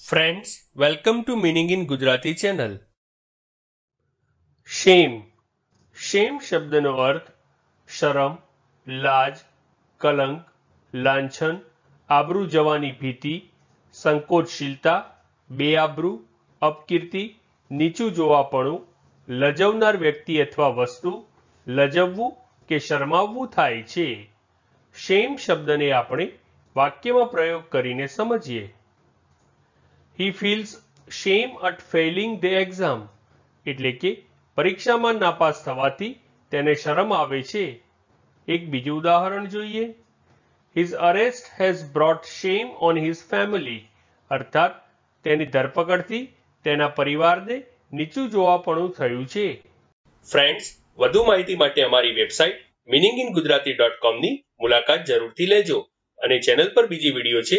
Friends welcome to meaning in Gujarati channel shame shame શબ્દનો અર્થ શરમ લાજ કલંક લાંછન આબરૂ જવાની ભીતિ સંકોચશીલતા બેઆબરૂ અપકીર્તિ નીચું જોવાપણું લજવનાર વ્યક્તિ અથવા વસ્તુ લજવવું કે શરમાવવું થાય છે શેમ શબ્દને આપણે વાક્યમાં પ્રયોગ કરીને સમજીએ he feels shame at failing the exam એટલે કે પરીક્ષામાં નાપાસ થવાથી તેને શરમ આવે છે. એક બીજું ઉદાહરણ જોઈએ. His arrest has brought shame on his family અર્થાત, તેની ધરપકડથી તેના પરિવારને નીચું જોવાપણું થયું છે. ફ્રેન્ડ્સ વધુ માહિતી માટે અમારી website meaning in Gujarati dot કોમની મુલાકાત જરૂરથી લેજો અને ચેનલ પર બીજી વીડિયો છે